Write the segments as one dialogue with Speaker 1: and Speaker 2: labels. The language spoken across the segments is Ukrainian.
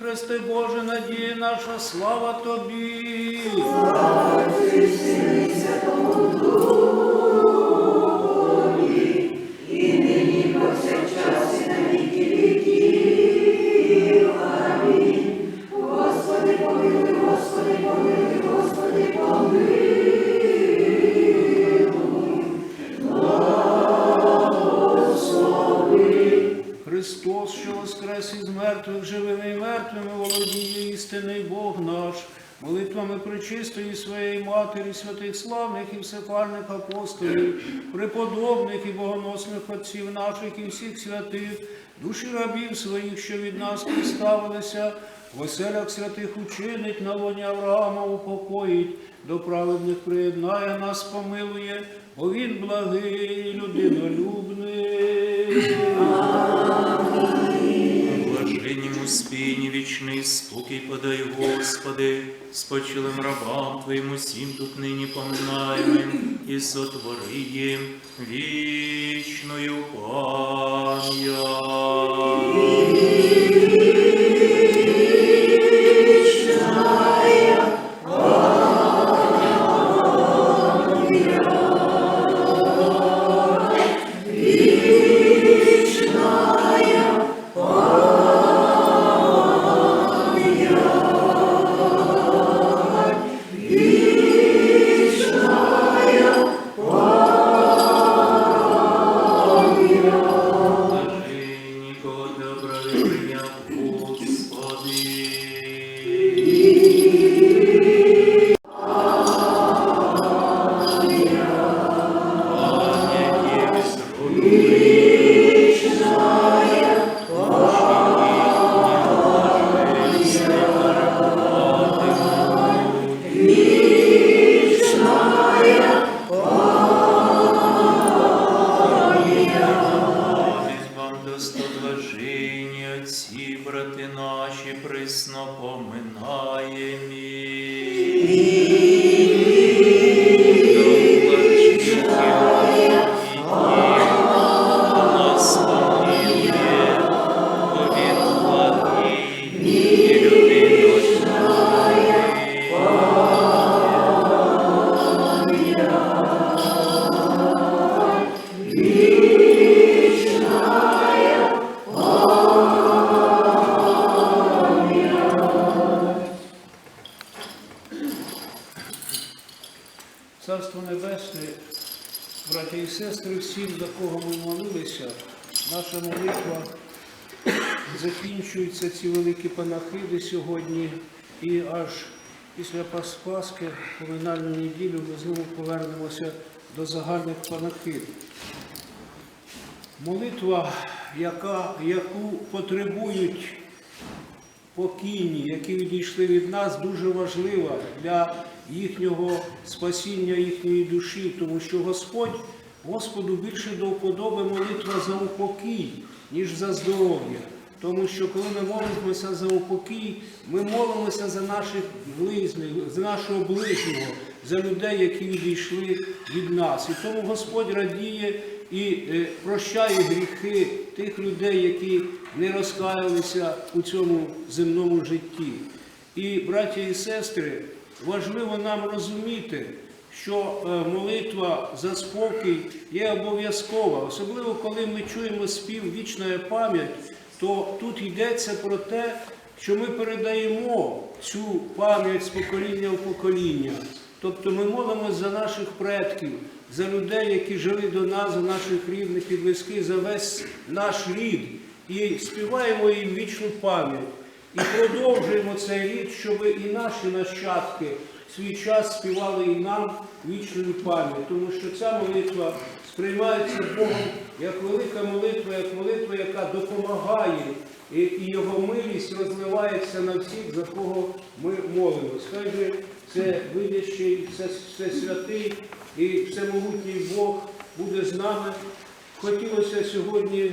Speaker 1: Христе Боже, надія наша, слава Тобі. Христос, живими і мертвими, володіє істинний Бог наш, молитвами причистої своєї Матері, святих славних і всефальних апостолів, преподобних і богоносних отців наших і всіх святих, душі рабів своїх, що від нас приставилися, в оселях святих учинить, на лоні Авраама упокоїть, до праведних приєднає нас, помилує, бо він благий людинолюбний.
Speaker 2: Блаженнім спині вічний спокій подай, Господи, спочилим рабам Твоїм усім тут нині поминаємим і сотвори їм вічною пам'ять. Amin.
Speaker 1: Царство Небесне, браті і сестри, всім, за кого ми молилися, наша молитва закінчується ці великі панахиди сьогодні, і аж після Пас- Пасхи, поминальну неділю, ми знову повернемося до загальних панахид. Молитва, яка, яку потребують покійні, які відійшли від нас, дуже важлива для їхнього спасіння їхньої душі, тому що Господь, Господу більше до вподоби молитва за упокій, ніж за здоров'я. Тому що коли ми молимося за упокій, ми молимося за наших близьких, за нашого ближнього, за людей, які відійшли від нас. І тому Господь радіє і е, прощає гріхи тих людей, які не розкаялися у цьому земному житті. І, браті і сестри, важливо нам розуміти, що е, молитва за спокій є обов'язкова, особливо коли ми чуємо спів вічна пам'ять, то тут йдеться про те, що ми передаємо цю пам'ять з покоління в покоління. Тобто ми молимося за наших предків, за людей, які жили до нас, за наших рідних і близьких, за весь наш рід. І співаємо їм вічну пам'ять. І продовжуємо цей рід, щоб і наші нащадки свій час співали і нам вічну пам'ять. Тому що ця молитва сприймається Богом як велика молитва, як молитва, яка допомагає, і, і його милість розливається на всіх, за кого ми молимось. Хай же це видящий, це, це святий і всемогутній Бог буде з нами. Хотілося сьогодні е,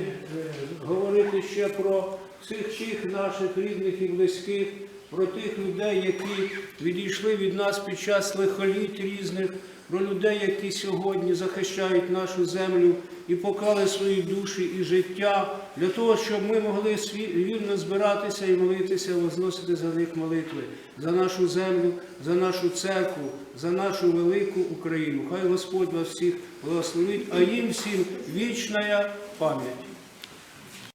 Speaker 1: говорити ще про всіх тих наших рідних і близьких, про тих людей, які відійшли від нас під час лихоліть різних, про людей, які сьогодні захищають нашу землю і поклали свої душі і життя для того, щоб ми могли вільно збиратися і молитися, возносити за них молитви, за нашу землю, за нашу церкву, за нашу велику Україну. Хай Господь вас всіх благословить, а їм всім вічна пам'ять.